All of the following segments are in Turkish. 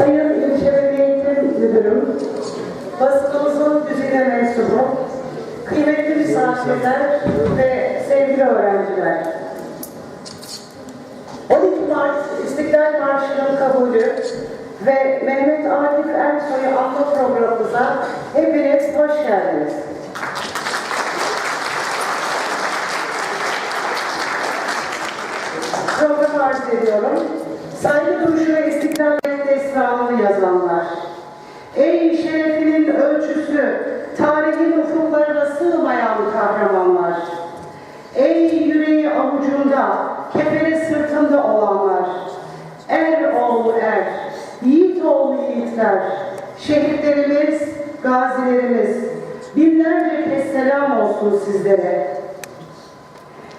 Sayın İlçe Milli Eğitim Müdürüm, basınımızın düzine mensubu, kıymetli misafirler ve sevgili öğrenciler. 12 Mart İstiklal Marşı'nın kabulü ve Mehmet Akif Ersoy'u anma programımıza hepiniz hoş geldiniz. Programı arz ediyorum. Oğlu er, yiğit oğlu yiğitler. Şehitlerimiz, gazilerimiz. Binlerce kez selam olsun sizlere.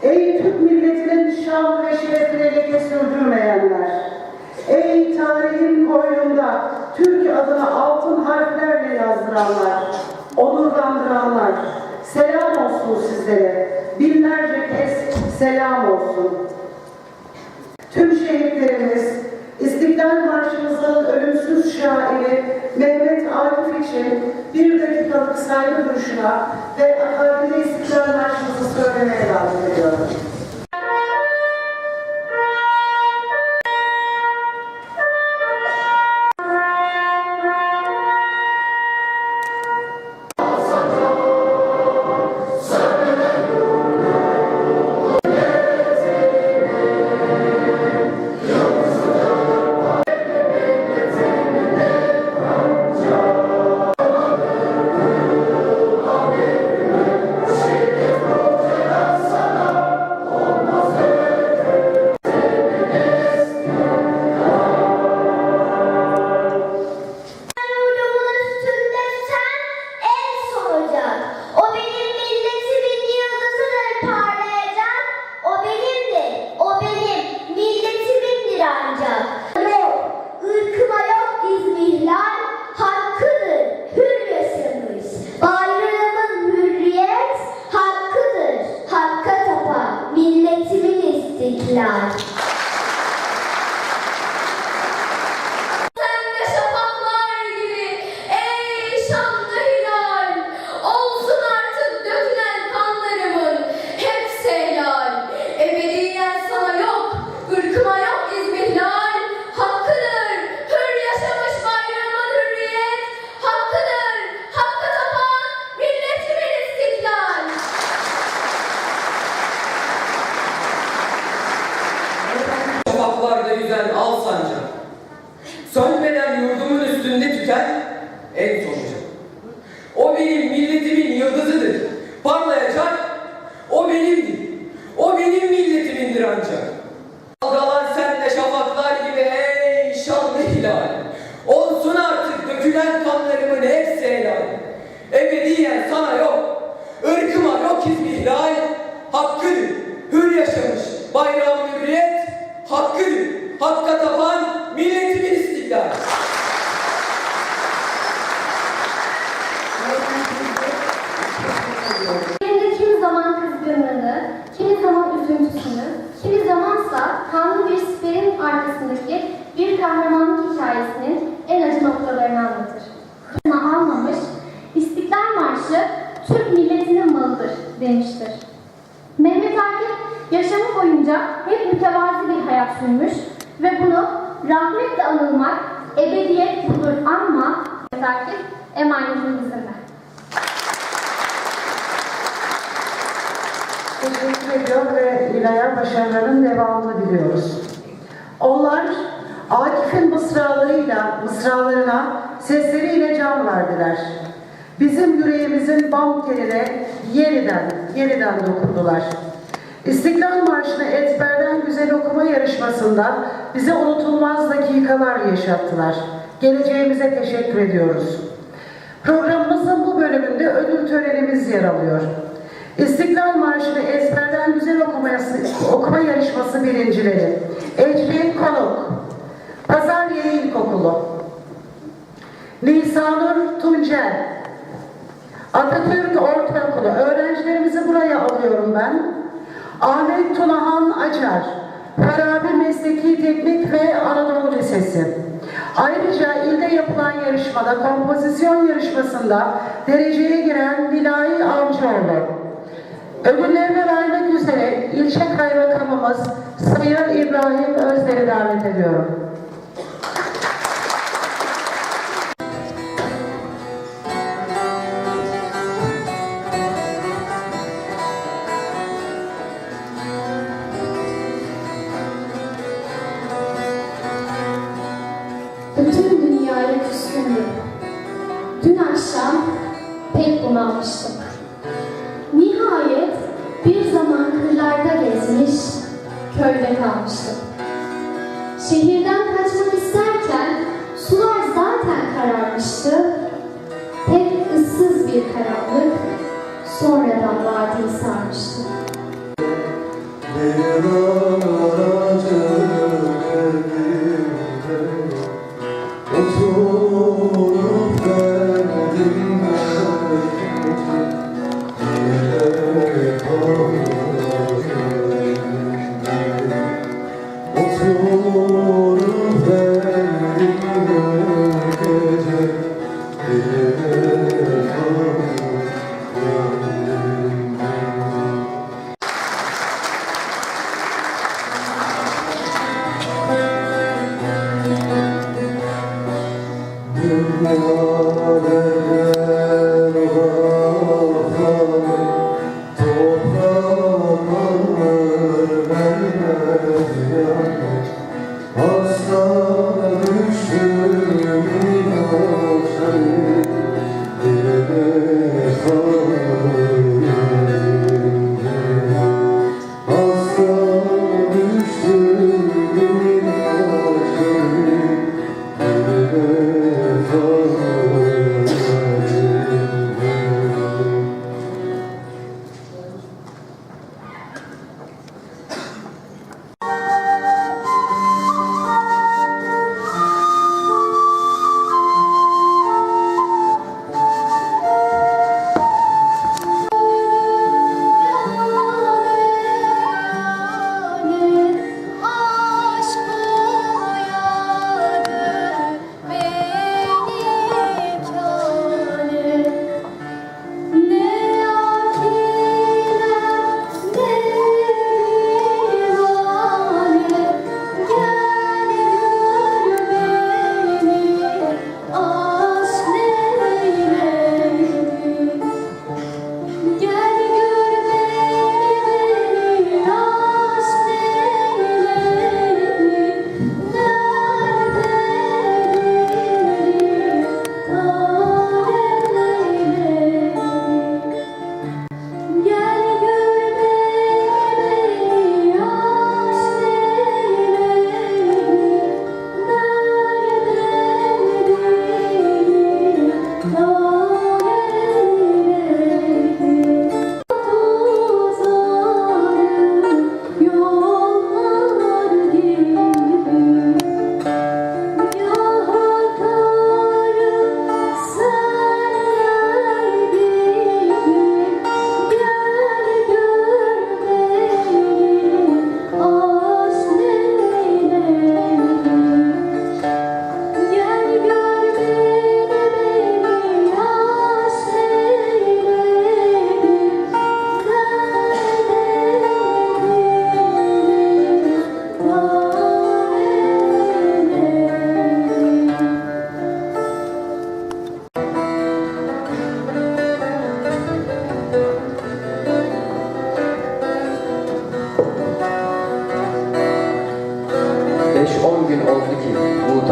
Ey Türk milletinin şan ve şerefine leke sürdürmeyenler! Ey tarihin koynunda Türk adını altın harflerle yazdıranlar, onurlandıranlar! Selam olsun sizlere, binlerce kez selam olsun. Tüm şehitlerimiz, İstiklal Marşımızın ölümsüz şairi Mehmet Akif için bir dakikalık saygı duruşuna ve akabinde İstiklal Marşımızı söylemeye davet ediyorum. Şafaklarda yüzen al sancak. Sönmeden yurdumun üstünde tüten en sonucu. O benim milletimin yıldızıdır. Parlayacak, o benimdir. O benim milletimindir ancak. Dalgalar sende şafaklar gibi ey şanlı hilal. Olsun artık dökülen kanlarımın hepsi helal. Ebediyen sana yok, ırkıma yok izmihlal. Hakkıdır, hür yaşamış bayrağımın. Hakkıdır, hakka tapan milletimin istiklal. Yerinde kimi zaman kızgınlığını, kimi zaman üzüntüsünü, kimi zamansa kanlı bir siperin arkasındaki bir kahramanlık hikayesinin en acı noktalarını anlatır. Almamış, İstiklal Marşı Türk milletinin malıdır demiştir. Sürmüş ve bunu rahmetle anılmak ebediyet budur Akif emanetin bizimle. Teşekkür ediyor ve İlaya başarıların devamını diliyoruz. Onlar Akif'in mısralarıyla, mısralarına, sesleriyle can verdiler. Bizim yüreğimizin bam teline yeniden, yeniden dokundular. İstiklal Marşı'nı ezberden güzel okuma yarışmasında bize unutulmaz dakikalar yaşattılar. Geleceğimize teşekkür ediyoruz. Programımızın bu bölümünde ödül törenimiz yer alıyor. İstiklal Marşı'nı ezberden güzel okuması, okuma yarışması birincileri. Ecrin Konuk, Pazarye İlkokulu, Nisanur Tuncel, Atatürk Ortaokulu. Öğrencilerimizi buraya alıyorum ben. Ahmet Tunahan Acar, Farabi Mesleki Teknik ve Anadolu Lisesi. Ayrıca ilde yapılan yarışmada kompozisyon yarışmasında dereceye giren Nilay Avcıoğlu. Ödüllerini vermek üzere ilçe kaymakamımız Sayın İbrahim Özder'i davet ediyorum. Bütün dünyaya küskündüm. Dün akşam pek bunalmıştım. Nihayet bir zaman kırlarda gezmiş, köyde kalmıştım. Şehirden kaçmak isterken sular zaten kararmıştı. Pek ıssız bir karanlık sonradan vadiyi sarmıştı. soul.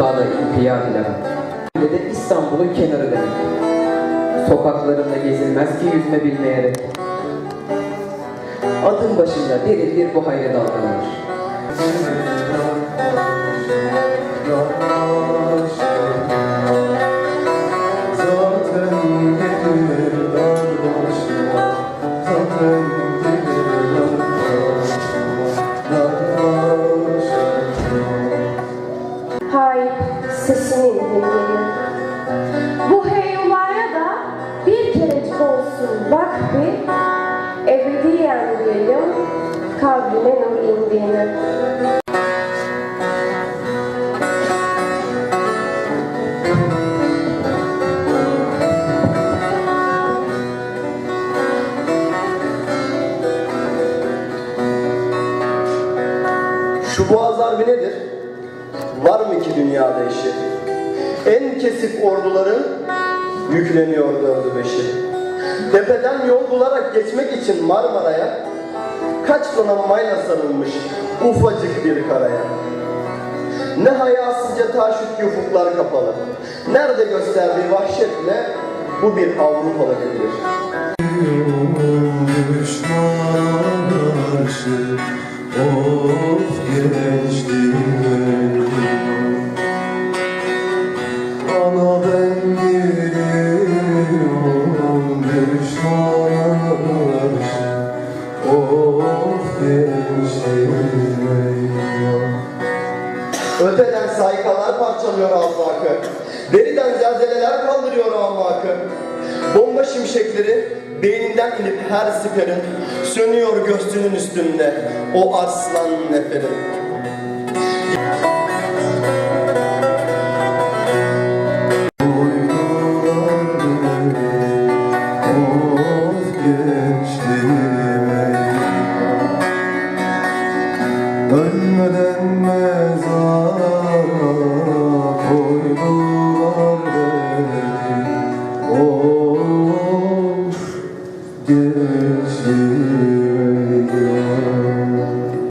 Muğta'da infial edemem. Ve de İstanbul'un kenarı demek. Sokaklarında gezilmez ki yüzme bilmeyerek. Adım başında derilir bu hayre dalgalanır. Rabbi, ebediyen duyayım kabrime nur indiğini. Şu boğaz harbi nedir? Var mı ki dünyada işi? En kesif orduları yükleniyor dördü beşi. Tepeden yol bularak geçmek için Marmara'ya kaç donanmayla sarılmış ufacık bir karaya. Ne hayasızca taşüt ufuklar kapalı. Nerede gösterdiği vahşetle bu bir Avrupalı bilir. Öteden saykalar parçalıyor afakı. Deriden zelzeleler kaldırıyor afakı. Bomba şimşekleri beyninden inip her siperin sönüyor göğsünün üstünde o aslan neferin.